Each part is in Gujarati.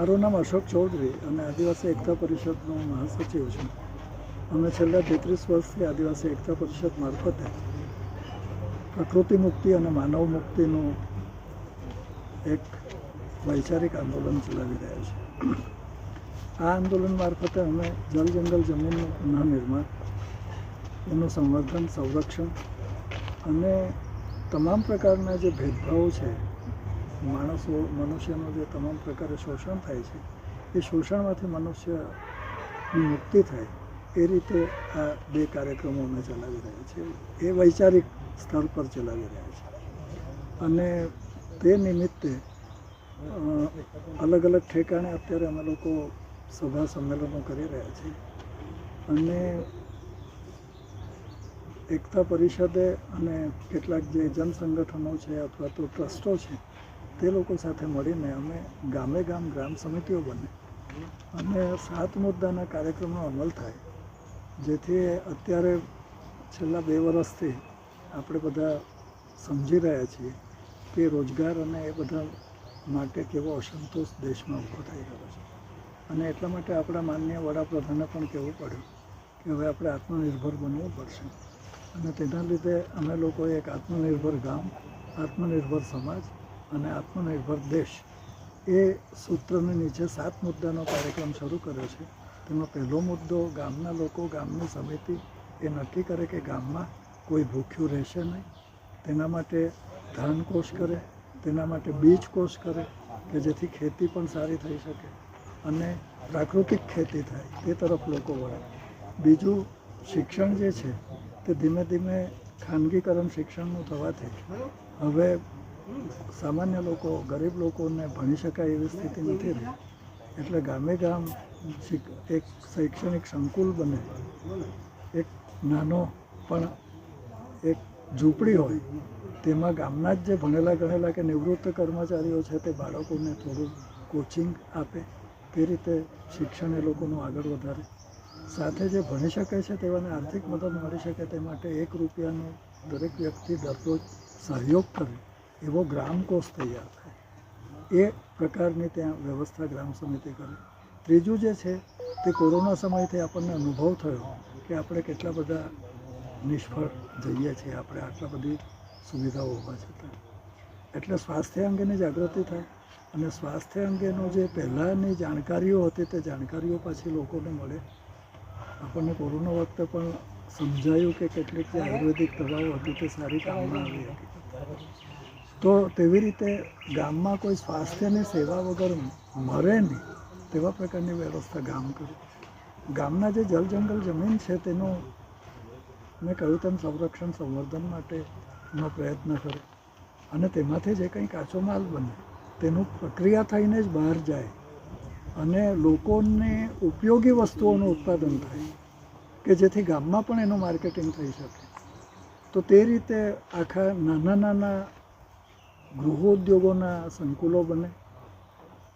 મારું નામ અશોક ચૌધરી અને આદિવાસી એકતા પરિષદનો મહાસચિવ છું. અમે છેલ્લા તેત્રીસ વર્ષથી આદિવાસી એકતા પરિષદ મારફતે પ્રકૃતિ મુક્તિ અને માનવ મુક્તિનું એક વૈચારિક આંદોલન ચલાવી રહ્યા છીએ. આ આંદોલન મારફતે અમે જલ જંગલ જમીનનું પુનઃનિર્માણ, એનું સંવર્ધન, સંરક્ષણ અને તમામ પ્રકારના જે ભેદભાવો છે માણસો મનુષ્યનું જે તમામ પ્રકારે શોષણ થાય છે, એ શોષણમાંથી મનુષ્યની મુક્તિ થાય, એ રીતે આ બે કાર્યક્રમો અમે ચલાવી રહ્યા છીએ. એ વૈચારિક સ્તર પર ચલાવી રહ્યા છીએ. અને તે નિમિત્તે અલગ અલગ ઠેકાણે અત્યારે અમે લોકો સભા સંમેલનો કરી રહ્યા છીએ. અને એકતા પરિષદે અને કેટલાક જે જન સંગઠનો છે અથવા તો ટ્રસ્ટો છે તે લોકો સાથે મળીને અમે ગામે ગામ ગ્રામ સમિતિઓ બને. અને સાત મુદ્દાના કાર્યક્રમનો અમલ થાય, જેથી અત્યારે છેલ્લા બે વર્ષથી આપણે બધા સમજી રહ્યા છીએ કે રોજગાર અને એ બધા માટે કેવો અસંતોષ દેશમાં ઊભો થઈ ગયો છે. અને એટલા માટે આપણા માનનીય વડાપ્રધાને પણ કહેવું પડ્યું કે હવે આપણે આત્મનિર્ભર બનવું પડશે. અને તેના લીધે અમે લોકોએ એક આત્મનિર્ભર ગામ, આત્મનિર્ભર સમાજ અને આત્મનિર્ભર દેશ એ સૂત્રની નીચે સાત મુદ્દાનો કાર્યક્રમ શરૂ કર્યો છે. તેમાં પહેલો મુદ્દો ગામના લોકો, ગામની સમિતિ એ નક્કી કરે કે ગામમાં કોઈ ભૂખ્યું રહેશે નહીં. તેના માટે ધાન કોષ કરે, તેના માટે બીજ કોષ કરે કે જેથી ખેતી પણ સારી થઈ શકે અને પ્રાકૃતિક ખેતી થાય તે તરફ લોકો વળે. બીજું, શિક્ષણ જે છે તે ધીમે ધીમે ખાનગીકરણ શિક્ષણનું થવાથી હવે સામાન્ય લોકો, ગરીબ લોકોને ભણી શકાય એવી સ્થિતિ નથી રહી. એટલે ગામે ગામ એક શૈક્ષણિક સંકુલ બને. એક નાનો પણ એક ઝૂંપડી હોય, તેમાં ગામના જ જે ભણેલા ગણેલા કે નિવૃત્ત કર્મચારીઓ છે તે બાળકોને થોડું કોચિંગ આપે, તે રીતે શિક્ષણ એ લોકોનું આગળ વધારે. સાથે જે ભણી શકે છે તેઓને આર્થિક મદદ મળી શકે તે માટે એક રૂપિયાનો દરેક વ્યક્તિ દરરોજ સહયોગ કરે. એવો ગ્રામકોષ તૈયાર થાય. એ પ્રકારની ત્યાં વ્યવસ્થા ગ્રામ સમિતિ કરે. ત્રીજું જે છે, તે કોરોના સમયથી આપણને અનુભવ થયો કે આપણે કેટલા બધા નિષ્ફળ જઈએ છીએ, આપણે આટલા બધી સુવિધાઓ હોવા છતાં. એટલે સ્વાસ્થ્ય અંગેની જાગૃતિ થાય અને સ્વાસ્થ્ય અંગેનો જે પહેલાંની જાણકારીઓ હતી, તે જાણકારીઓ પાછી લોકોને મળે. આપણને કોરોના વખતે પણ સમજાયું કે કેટલીક જે આયુર્વેદિક દવાઓ હતી, તે સારી કામમાં આવી હતી. તો તેવી રીતે ગામમાં કોઈ સ્વાસ્થ્યની સેવા વગર મરે નહીં, તેવા પ્રકારની વ્યવસ્થા ગામ કરી. ગામના જે જલજંગલ જમીન છે તેનું મેં કહ્યું તેમ સંરક્ષણ, સંવર્ધન માટેનો પ્રયત્ન કરે. અને તેમાંથી જે કંઈ કાચો માલ બને, તેનું પ્રક્રિયા થઈને જ બહાર જાય. અને લોકોને ઉપયોગી વસ્તુઓનું ઉત્પાદન થાય, કે જેથી ગામમાં પણ એનું માર્કેટિંગ થઈ શકે. તો તે રીતે આખા નાના નાના ગૃહોદ્યોગોના સંકુલો બને.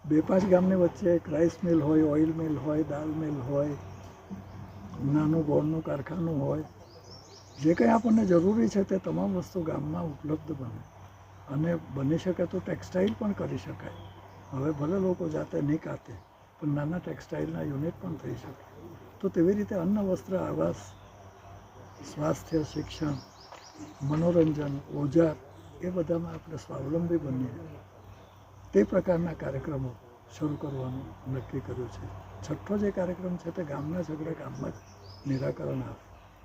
બે પાંચ ગામની વચ્ચે ક્રાઇસ મિલ હોય, ઓઇલ મિલ હોય, દાલ મિલ હોય, નાનું ગોળનું કારખાનું હોય. જે કંઈ આપણને જરૂરી છે તે તમામ વસ્તુ ગામમાં ઉપલબ્ધ બને. અને બની શકે તો ટેક્સટાઇલ પણ કરી શકાય. હવે ભલે લોકો જાતે નહીં કાતે, પણ નાના ટેક્સટાઇલના યુનિટ પણ થઈ શકે. તો તેવી રીતે અન્ન, વસ્ત્ર, આવાસ, સ્વાસ્થ્ય, શિક્ષણ, મનોરંજન ઓજાર એ બધામાં આપણે સ્વાવલંબી બનીએ. તે પ્રકારના કાર્યક્રમો શરૂ કરવાનું નક્કી કર્યું છે. છઠ્ઠો જે કાર્યક્રમ છે તે ગામના ઝઘડા ગામમાં જ નિરાકરણ આવે.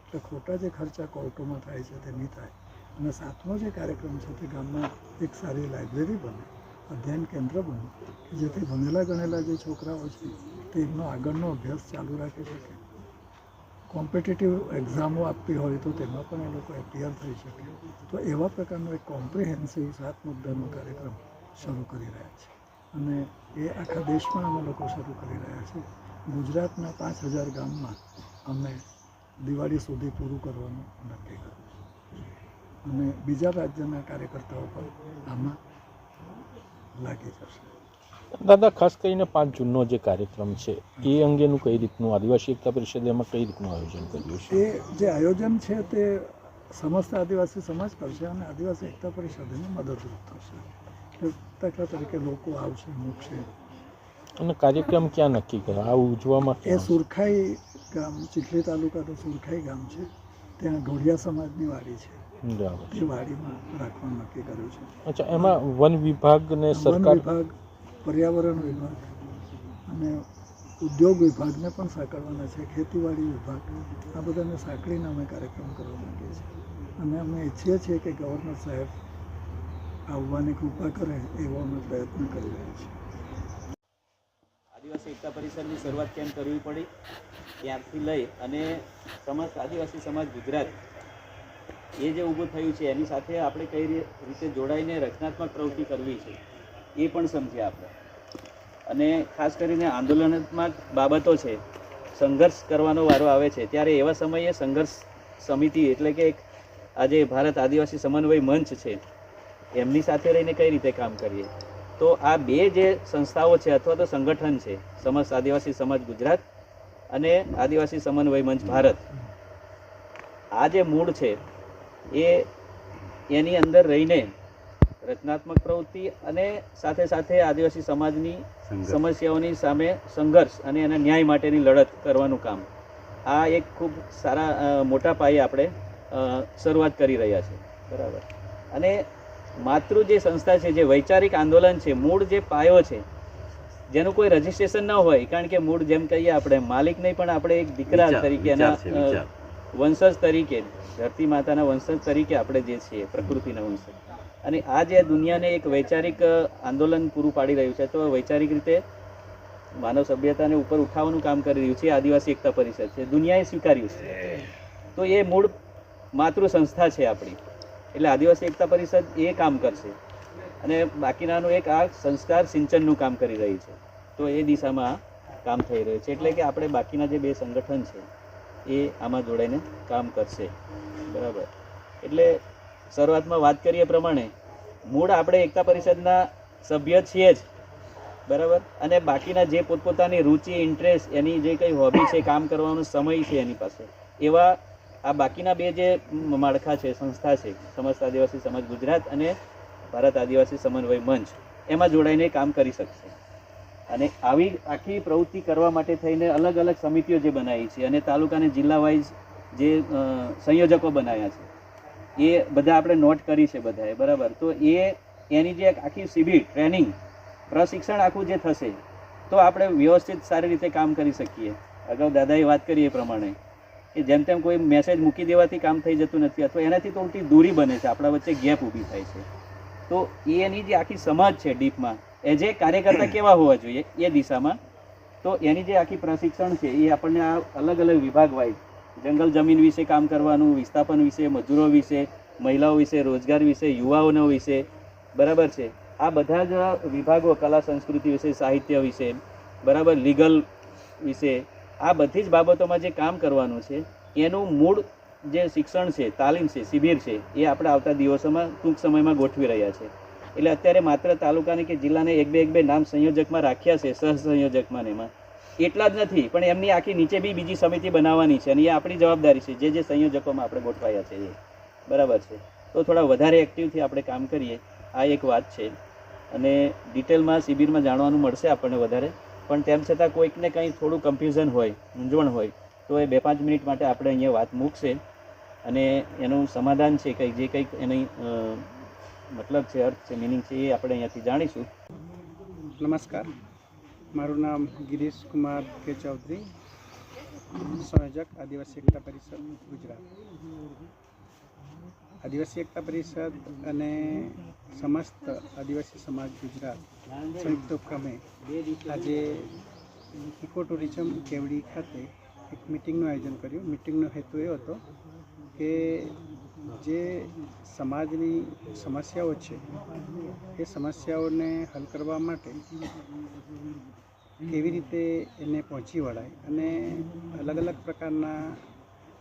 એટલે ખોટા જે ખર્ચા કોર્ટોમાં થાય છે તે નહીં થાય. અને સાતમો જે કાર્યક્રમ છે તે ગામમાં એક સારી લાઇબ્રેરી બને, અધ્યયન કેન્દ્ર બને જેથી ભણેલા ગણેલા જે છોકરાઓ છે તેમનો આગળનો અભ્યાસ ચાલુ રાખી શકે. કોમ્પિટિટિવ એક્ઝામો આપવી હોય તો તેમાં પણ એ લોકો એપિયર થઈ શકે. તો એવા પ્રકારનો એક કોમ્પ્રિહેન્સિવ સાત મુદ્દાનો કાર્યક્રમ શરૂ કરી રહ્યા છે. અને એ આખા દેશમાં અમે લોકો શરૂ કરી રહ્યા છે. ગુજરાતના પાંચ હજાર ગામમાં અમે દિવાળી સુધી પૂરું કરવાનું નક્કી કર્યું અને બીજા રાજ્યના કાર્યકર્તાઓ પણ આમાં લાગી જશે. દાદા ખાસ કરીને પાંચ જૂનનો જે કાર્યક્રમ છે એ અંગેનું કઈ રીતનું આદિવાસી એકતા પરિષદે એમાં કઈ રીતનું આયોજન કર્યું છે? એ જે આયોજન છે તે સમસ્ત આદિવાસી સમાજ કરશે અને આદિવાસી એકતા પરિષદને મદદરૂપ થશે. દાખલા તરીકે લોકો આવશે મૂકશે. અને કાર્યક્રમ ક્યાં નક્કી કર્યો? આ ઉજવામાં એ સુરખાઈ ગામ ચીખલી તાલુકાનું સુરખાઈ ગામ છે. ત્યાં ઢોળિયા સમાજની વાડી છે. બરાબર. વાડીમાં રાખવાનું નક્કી કર્યું છે. અચ્છા એમાં વન વિભાગ ને સરકાર વિભાગ પર્યાવરણ વિભાગ અને ઉદ્યોગ વિભાગને પણ સાંકળવાના છે, ખેતીવાડી વિભાગ. આ બધાને સાંકળીને અમે કાર્યક્રમ કરવા માંગીએ છીએ. અને અમે ઈચ્છીએ છીએ કે ગવર્નર સાહેબ આવવાની કૃપા કરે એવો અમે પ્રયત્ન કરી રહ્યા છીએ. આદિવાસી એકતા પરિષદની શરૂઆત કેમ કરવી પડી? ત્યારથી લઈ અને સમસ્ત આદિવાસી સમાજ ગુજરાત એ જે ઊભું થયું છે, એની સાથે આપણે કઈ રીતે જોડાઈને રચનાત્મક પ્રવૃત્તિ કરવી છે? એ પણ સમજીએ આપણે અને ખાસ કરીને આંદોલનાત્મક બાબતો છે, સંઘર્ષ કરવાનો વારો આવે છે, ત્યારે એવા સમયે સંઘર્ષ સમિતિ એટલે કે એક આજે ભારત આદિવાસી સમન્વય મંચ છે, એમની સાથે રહીને કઈ રીતે કામ કરીએ? તો આ બે જે સંસ્થાઓ છે અથવા તો સંગઠન છે સમજ આદિવાસી સમાજ ગુજરાત અને આદિવાસી સમન્વય મંચ ભારત, આ જે મૂળ છે, એ એની અંદર રહીને રચનાત્મક પ્રવૃત્તિ અને સાથે સાથે આદિવાસી સમાજની સમસ્યાઓની સામે સંઘર્ષ અને એના ન્યાય માટેની લડત કરવાનું કામ. આ એક ખૂબ સારા મોટા પાયે આપણે શરૂઆત કરી રહ્યા છે. બરાબર. અને માતૃ જે સંસ્થા છે જે વૈચારિક આંદોલન છે મૂળ જે પાયો છે જેનું કોઈ રજીસ્ટ્રેશન ન હોય કારણ કે મૂળ જેમ કહીએ આપણે માલિક નહીં પણ આપણે એક દીકરા તરીકે એના વંશજ તરીકે ધરતી માતાના વંશજ તરીકે આપણે જે છીએ પ્રકૃતિના વંશજ. અને આ જે દુનિયાને એક વૈચારિક આંદોલન પૂરું પાડી રહ્યું છે, તો વૈચારિક રીતે માનવ સભ્યતાને ઉપર ઉઠાવવાનું કામ કરી રહ્યું છે આદિવાસી એકતા પરિષદ છે. દુનિયાએ સ્વીકાર્યું છે. તો એ મૂળ માતૃ સંસ્થા છે આપણી. એટલે આદિવાસી એકતા પરિષદ એ કામ કરશે. અને બાકીનાનું એક આ સંસ્કાર સિંચનનું કામ કરી રહી છે. તો એ દિશામાં કામ થઈ રહ્યું છે. એટલે કે આપણે બાકીના જે બે સંગઠન છે એ આમાં જોડાઈને કામ કરશે. બરાબર. એટલે શરૂઆતમાં વાત કરીએ પ્રમાણે, મૂળ આપણે એકતા પરિષદના સભ્ય છીએ જ. બરાબર? અને બાકીના જે પોતપોતાની રુચિ ઇન્ટરેસ્ટ એની જે કંઈ હોબી છે, કામ કરવાનો સમય છે એની પાસે. એવા આ બાકીના બે જે માળખા છે, સંસ્થા છે, સમસ્ત આદિવાસી સમાજ ગુજરાત અને ભારત આદિવાસી સમન્વય મંચ, એમાં જોડાઈને કામ કરી શકશે. અને આવી આખી પ્રવૃત્તિ કરવા માટે થઈને અલગ અલગ સમિતિઓ જે બનાવી છે અને તાલુકાને જિલ્લા વાઇઝ જે સંયોજકો બનાવ્યા છે. એ બધા આપણે નોટ કરી છે બધાએ બરાબર? તો એ એની જે આખી શિબિર ટ્રેનિંગ પ્રશિક્ષણ આખું જે થશે તો આપણે વ્યવસ્થિત સારી રીતે કામ કરી શકીએ. અગાઉ દાદાએ વાત કરી એ પ્રમાણે કે જેમ તેમ કોઈ મેસેજ મૂકી દેવાથી કામ થઈ જતું નથી અથવા એનાથી તો ઉલટી દૂરી બને છે આપણા વચ્ચે ગેપ ઊભી થાય છે. તો એની જે આખી સમાજ છે ડીપમાં એ જે કાર્યકર્તા કેવા હોવા જોઈએ એ દિશામાં તો એની જે આખી પ્રશિક્ષણ છે એ આપણને આ અલગ અલગ વિભાગ વાઇઝ જંગલ જમીન વિશે કામ કરવાનું, વિસ્થાપન વિશે, મજૂરો વિશે, મહિલાઓ વિશે, રોજગાર વિશે, યુવાઓનો વિશે. બરાબર છે? આ બધા જ વિભાગો કલા, સંસ્કૃતિ વિશે, સાહિત્ય વિશે, બરાબર, લીગલ વિશે, આ બધી જ બાબતોમાં જે કામ કરવાનું છે, એનું મૂળ જે શિક્ષણ છે, તાલીમ છે, શિબિર છે, એ આપણે આવતા દિવસોમાં, ટૂંક સમયમાં ગોઠવી રહ્યા છે. એટલે અત્યારે માત્ર તાલુકાને કે જિલ્લાને એક બે એક બે નામ સંયોજકમાં રાખ્યા છે, સહસંયોજકમાં એમાં. એટલા જ નથી, પણ એમની આખી નીચે બી બીજી સમિતિ બનાવવાની છે અને એ આપણી જવાબદારી છે. જે જે સંયોજકોમાં આપણે ગોઠવાયા છે એ. બરાબર છે. તો થોડા વધારે એક્ટિવથી આપણે કામ કરીએ. આ એક વાત છે. અને ડિટેલમાં શિબિરમાં જાણવાનું મળશે આપણને વધારે. પણ તેમ છતાં કોઈકને કંઈ થોડું કન્ફ્યુઝન હોય, મૂંઝવણ હોય, તો એ બે પાંચ મિનિટ માટે આપણે અહીંયા વાત મૂકશે. અને એનું સમાધાન છે કંઈક, જે કંઈક એની મતલબ છે, અર્થ છે મિનિંગ છે એ આપણે અહીંયાથી જાણીશું. નમસ્કાર. મારું નામ ગિરીશ કુમાર કે ચૌધરી, સંયોજક આદિવાસી એકતા પરિષદ ગુજરાત. આદિવાસી એકતા પરિષદ અને સમસ્ત આદિવાસી સમાજ ગુજરાત સંયુક્ત ઉપક્રમે આજે ઇકો ટુરિઝમ કેવડી ખાતે એક મિટિંગનું આયોજન કર્યું. મિટિંગનો હેતુ એ હતો કે જે સમાજની સમસ્યાઓ છે, એ સમસ્યાઓને હલ કરવા માટે કેવી રીતે એને પહોંચી વળાય અને અલગ અલગ પ્રકારના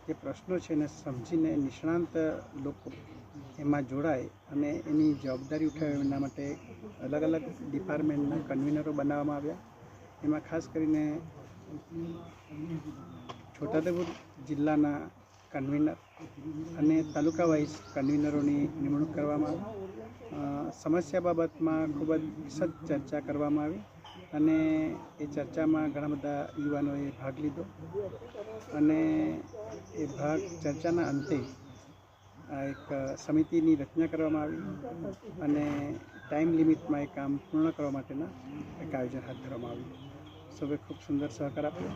જે પ્રશ્નો છે એને સમજીને નિષ્ણાંત લોકો એમાં જોડાય અને એની જવાબદારી ઉઠાવે એના માટે અલગ અલગ ડિપાર્ટમેન્ટના કન્વીનરો બનાવવામાં આવ્યા. એમાં ખાસ કરીને છોટાઉદેપુર જિલ્લાના કન્વીનર અને તાલુકા વાઇઝ કન્વીનરોની નિમણૂક કરવામાં આવી. સમસ્યા બાબતમાં ખૂબ જ વિશદ ચર્ચા કરવામાં આવી અને એ ચર્ચામાં ઘણા બધા યુવાનોએ ભાગ લીધો. અને એ ભાગ ચર્ચાના અંતે એક સમિતિની રચના કરવામાં આવી અને ટાઈમ લિમિટમાં એ કામ પૂર્ણ કરવા માટેના એક આયોજન હાથ ધરવામાં આવ્યું. સૌએ ખૂબ સુંદર સહકાર આપ્યો.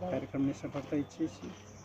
કાર્યક્રમની સફળતા ઈચ્છીએ છીએ.